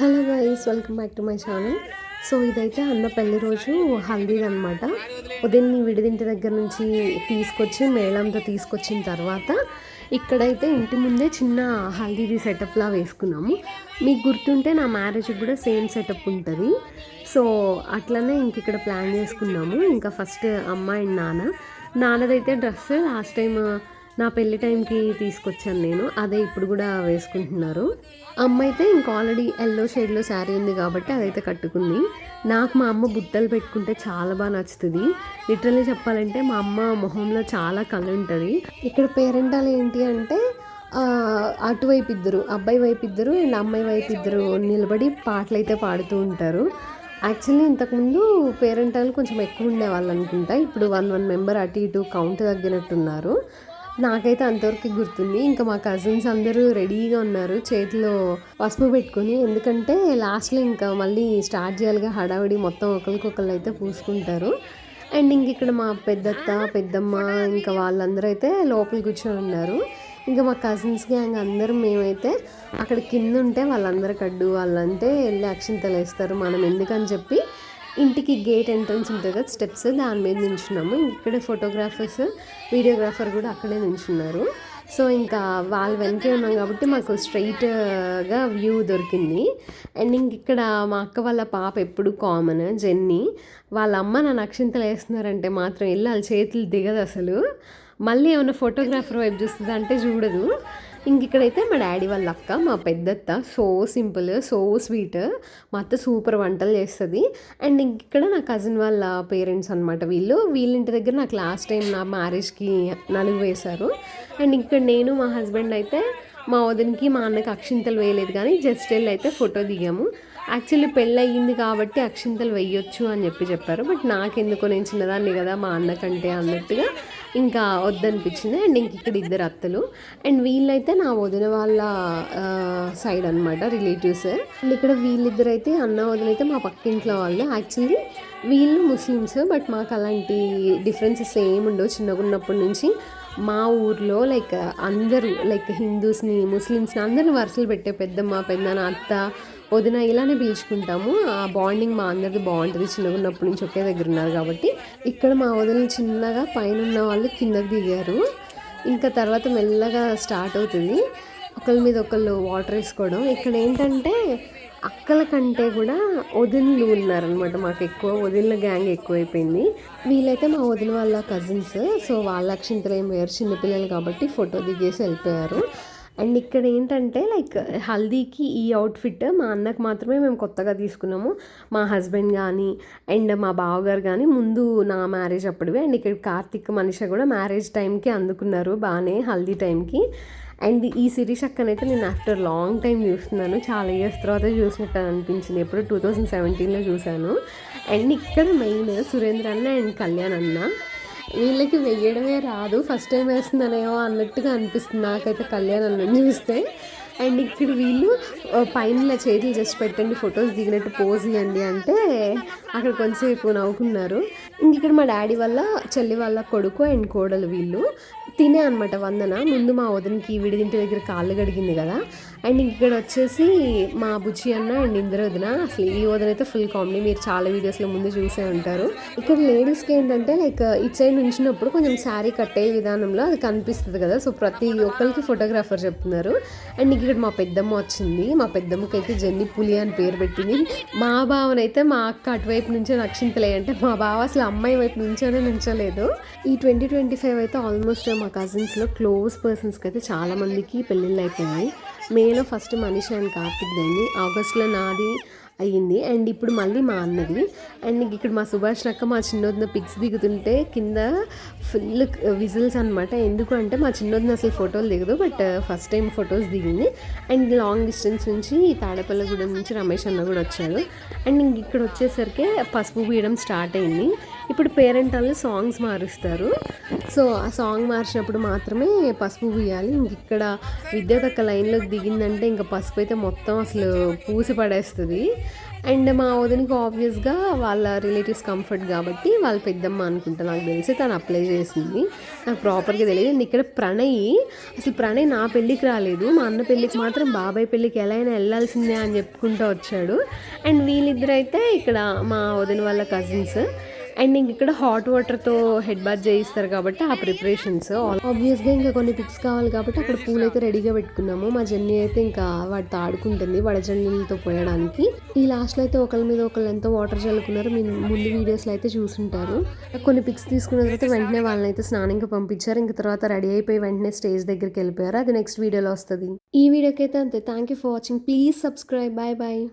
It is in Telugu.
Hello guys welcome back to my channel. So ఇదైతే అన్న పెళ్ళి రోజు హల్దీది అనమాట ఉదయం విడిదింటి దగ్గర నుంచి తీసుకొచ్చి మేళంతో తీసుకొచ్చిన తర్వాత ఇక్కడైతే ఇంటి ముందే చిన్న హల్దీది సెటప్లా వేసుకున్నాము. మీకు గుర్తుంటే నా మ్యారేజ్ కూడా సేమ్ సెటప్ ఉంటుంది. సో అట్లనే ఇంక ఇక్కడ ప్లాన్ చేసుకున్నాము. ఇంకా ఫస్ట్ అమ్మ అండ్ నాన్న. నాన్నదైతే డ్రెస్ లాస్ట్ టైం నా పెళ్ళి టైంకి తీసుకొచ్చాను నేను. అదే ఇప్పుడు కూడా వేసుకుంటున్నారు. అమ్మ అయితే ఇంకా ఆల్రెడీ ఎల్లో షేడ్లో శారీ ఉంది కాబట్టి అదైతే కట్టుకుంది. నాకు మా అమ్మ బుట్టలు పెట్టుకుంటే చాలా బాగా నచ్చుతుంది. లిటరల్లీ చెప్పాలంటే మా అమ్మ మొహంలో చాలా కళ ఉంటుంది. ఇక్కడ పేరెంటాలు ఏంటి అంటే అటువైపు ఇద్దరు అబ్బాయి వైపు ఇద్దరు అండ్ అమ్మాయి వైపు ఇద్దరు నిలబడి పాటలు అయితే పాడుతూ ఉంటారు. యాక్చువల్లీ ఇంతకుముందు పేరెంటాలు కొంచెం ఎక్కువ ఉండేవాళ్ళు అనుకుంటా. ఇప్పుడు వన్ వన్ మెంబర్ అటు ఇటు కౌంట్ తగ్గినట్టున్నారు. నాకైతే అంతవరకు గుర్తుంది. ఇంకా మా కజిన్స్ అందరూ రెడీగా ఉన్నారు. చేతిలో పసుపు పెట్టుకుని. ఎందుకంటే లాస్ట్లో ఇంకా మళ్ళీ స్టార్ట్ చేయాలిగా హడావిడి మొత్తం ఒకరికొకరు అయితే పూసుకుంటారు. అండ్ ఇంక ఇక్కడ మా పెద్దత్త పెద్దమ్మ ఇంకా వాళ్ళందరూ అయితే లోపల కూర్చొని ఉన్నారు. ఇంకా మా కజిన్స్ గ్యాంగ్ అందరం మేమైతే అక్కడ కింద ఉంటే వాళ్ళందరూ కడ్డు వాళ్ళంటే వెళ్ళి అక్షింతలు వేస్తారు. మనం ఎందుకని చెప్పి ఇంటికి గేట్ ఎంట్రన్స్ ఉంటుంది కదా స్టెప్స్ దాని మీద నించున్నాము. ఇక్కడే ఫోటోగ్రాఫర్స్ వీడియోగ్రాఫర్ కూడా అక్కడే నించున్నారు. సో ఇంకా వాళ్ళు వెనకే ఉన్నాం కాబట్టి మాకు స్ట్రైట్గా వ్యూ దొరికింది. అండ్ ఇంక ఇక్కడ మా అక్క వాళ్ళ పాప ఎప్పుడు కామన్ జెన్నీ. వాళ్ళ అమ్మ నన్ను అక్షింతలు వేస్తున్నారంటే మాత్రం వెళ్ళి వాళ్ళ చేతులు దిగదు అసలు. మళ్ళీ ఏమైనా ఫోటోగ్రాఫర్ వైపు చూస్తుందంటే చూడదు. ఇంక ఇక్కడైతే మా డాడీ వాళ్ళ అక్క మా పెద్దత్త సో సింపుల్ సో స్వీట్. మా అత్త సూపర్ వంటలు చేస్తుంది. అండ్ ఇంక ఇక్కడ నా కజిన్ వాళ్ళ పేరెంట్స్ అనమాట వీళ్ళు. వీళ్ళింటి దగ్గర నాకు లాస్ట్ టైం నా మ్యారేజ్కి నలుగు వేశారు. అండ్ ఇక్కడ నేను మా హస్బెండ్ అయితే మా వదినకి మా అన్నకి అక్షింతలు వేయలేదు కానీ జస్ట్ వెళ్ళి అయితే ఫోటో దిగాము. యాక్చువల్లీ పెళ్ళి అయ్యింది కాబట్టి అక్షింతలు వేయొచ్చు అని చెప్పి చెప్పారు. బట్ నాకెందుకో నేను చిన్నదాన్ని కదా మా అన్నకంటే అన్నట్టుగా ఇంకా వద్దనిపించింది. అండ్ ఇంక ఇక్కడ ఇద్దరు అత్తలు. అండ్ వీళ్ళైతే నా వదిన వాళ్ళ సైడ్ అనమాట రిలేటివ్స్ అండ్ ఇక్కడ వీళ్ళిద్దరు అయితే అన్న వదిన అయితే మా పక్కింట్లో వాళ్ళు. యాక్చువల్లీ వీళ్ళు ముస్లిమ్స్ బట్ మాకు అలాంటి డిఫరెన్సెస్ ఏమి ఉండవు. చిన్నగా ఉన్నప్పటి నుంచి మా ఊర్లో లైక్ అందరూ లైక్ హిందూస్ని ముస్లిమ్స్ని అందరిని వరుసలు పెట్టే పెద్దమ్మ పెద్దనాన్న అత్త వదిన ఇలానే పిలుచుకుంటాము. ఆ బాండింగ్ మా అందరిది బాగుంటుంది. చిన్నగా ఉన్నప్పటి నుంచి ఒకే దగ్గర ఉన్నారు కాబట్టి. ఇక్కడ మా వదిన చిన్నగా పైన ఉన్న వాళ్ళు కిందకు దిగారు. ఇంకా తర్వాత మెల్లగా స్టార్ట్ అవుతుంది. ఒకళ్ళ మీద ఒకళ్ళు వాటర్ వేసుకోవడం. ఇక్కడ ఏంటంటే అక్కల కంటే కూడా వదినలు ఉన్నారనమాట మాకు ఎక్కువ. వదినల గ్యాంగ్ ఎక్కువైపోయింది. వీళ్ళైతే మా వదిన వాళ్ళ కజిన్స్ సో వాళ్ళ అక్షింతలు ఏం వేరు చిన్నపిల్లలు కాబట్టి ఫోటో దిగేసి వెళ్ళిపోయారు. అండ్ ఇక్కడ ఏంటంటే లైక్ హల్దీకి ఈ అవుట్ఫిట్ మా అన్నకు మాత్రమే మేము కొత్తగా తీసుకున్నాము. మా హస్బెండ్ కానీ అండ్ మా బావగారు కానీ ముందు నా మ్యారేజ్ అప్పుడువే అండ్ ఇక్కడ కార్తిక్ మనిషి కూడా మ్యారేజ్ టైంకి అందుకున్నారు బాగానే హల్దీ టైంకి. అండ్ ఈ సిరీస్ అక్కనైతే నేను ఆఫ్టర్ లాంగ్ టైం చూస్తున్నాను. చాలా ఇయర్స్ తర్వాత చూసినట్టు అనిపించింది. ఎప్పుడు టూ థౌజండ్ సెవెంటీన్లో చూశాను. అండ్ ఇక్కడ మెయిన్ సురేంద్ర అన్న అండ్ కళ్యాణ్ అన్న. వీళ్ళకి వేయడమే రాదు. ఫస్ట్ టైం వేస్తుందనేమో అన్నట్టుగా అనిపిస్తుంది నాకైతే కళ్యాణ్ చూస్తే. అండ్ ఇక్కడ వీళ్ళు పైన ఇలా చేతులు జస్ట్ పెట్టండి ఫొటోస్ దిగినట్టు పోజ్ ఇవ్వండి అంటే అక్కడ కొంచెంసేపు నవ్వుకున్నారు. ఇంక ఇక్కడ మా డాడీ వల్ల చెల్లి వాళ్ళ కొడుకు అండ్ కోడలు వీళ్ళు తినే అనమాట వందన. ముందు మా వదినకి విడిదింటి దగ్గర కాళ్ళు గడిగింది కదా. అండ్ ఇక్కడ వచ్చేసి మా బుచ్చి అన్న అండ్ ఇందరు వదిన. అసలు ఈ వదిన అయితే ఫుల్ కామెడీ మీరు చాలా వీడియోస్లో ముందు చూసే ఉంటారు. ఇక్కడ లేడీస్కి ఏంటంటే లైక్ ఇటు సైడ్ నుంచినప్పుడు కొంచెం శారీ కట్టే విధానంలో అది కనిపిస్తుంది కదా. సో ప్రతి ఒక్కరికి ఫోటోగ్రాఫర్ చెప్తున్నారు. అండ్ ఇక్కడ మా పెద్దమ్మ వచ్చింది. మా పెద్దమ్మకి అయితే జెన్ని పులి అని పేరు పెట్టింది. మా బావనైతే మా అక్క అటువైపు నుంచే రక్షించలే. అంటే మా బావ అసలు అమ్మాయి వైపు నుంచోనే నుంచోలేదు. ఈ ట్వంటీ ట్వంటీ ఫైవ్ అయితే ఆల్మోస్ట్ మా కజిన్స్లో క్లోజ్ పర్సన్స్కి అయితే చాలా మందికి పెళ్ళిళ్ళు అయిపోయాయి మేలో ఫస్ట్ మనీషా అండ్ కార్తిక్ అయింది ఆగస్ట్లో నాది అయ్యింది. అండ్ ఇప్పుడు మళ్ళీ మా అన్నది. అండ్ ఇక్కడ మా సుభాష్ అక్క మా చిన్నోదిన పిక్స్ దిగుతుంటే కింద ఫుల్ విజిల్స్ అనమాట ఎందుకు అంటే మా చిన్నోదిన అసలు ఫోటోలు దిగదు. But uh, first time photos దిగింది. అండ్ లాంగ్ డిస్టెన్స్ నుంచి తాడేపల్లిగూడెం నుంచి రమేష్ అన్న కూడా వచ్చారు. అండ్ ఇంక ఇక్కడ వచ్చేసరికి పసుపు పీయడం స్టార్ట్ అయింది. ఇప్పుడు పేరెంట్ వాళ్ళు సాంగ్స్ మారుస్తారు. సో ఆ సాంగ్ మార్చినప్పుడు మాత్రమే పసుపు పూయాలి. ఇంక ఇక్కడ విద్యుత్ అక్క లైన్లోకి దిగిందంటే ఇంకా పసుపు అయితే మొత్తం అసలు పూసి పడేస్తుంది. అండ్ మా వదినకి ఆబ్వియస్గా వాళ్ళ రిలేటివ్స్ కంఫర్ట్ కాబట్టి వాళ్ళ పెద్దమ్మ అనుకుంటా నాకు తెలిసి తను అప్లై చేసింది. నాకు ప్రాపర్గా తెలియదు. అండ్ ఇక్కడ ప్రణయ్ అసలు ప్రణయ్ నా పెళ్ళికి రాలేదు. మా అన్న పెళ్ళికి మాత్రం బాబాయ్ పెళ్ళికి ఎలా అయినా వెళ్ళాల్సిందే అని చెప్పుకుంటూ వచ్చాడు. అండ్ వీళ్ళిద్దరైతే ఇక్కడ మా వదిన వాళ్ళ కజిన్స్ అండ్ ఇంక ఇక్కడ హాట్ వాటర్తో హెడ్ బాత్ చేయిస్తారు కాబట్టి ఆ ప్రిపరేషన్స్ ఆబ్వియస్గా ఇంకా కొన్ని పిక్స్ కావాలి కాబట్టి అక్కడ పూలు అయితే రెడీగా పెట్టుకున్నాము. మా జర్నీ అయితే ఇంకా వాటితో ఆడుకుంటుంది వడజల్లీలతో పోయడానికి. ఈ లాస్ట్లో అయితే ఒకరి మీద ఒకళ్ళు ఎంతో వాటర్ చల్లుకున్నారు మీ ముందు వీడియోస్లో అయితే చూసుంటారు. కొన్ని పిక్స్ తీసుకున్న తర్వాత వెంటనే వాళ్ళని అయితే స్నానంకి పంపించారు. ఇంక తర్వాత రెడీ అయిపోయి వెంటనే స్టేజ్ దగ్గరికి వెళ్ళిపోయారు. అది నెక్స్ట్ వీడియోలో వస్తుంది. ఈ వీడియోకి అయితే అంతే. Thank you for watching please subscribe bye bye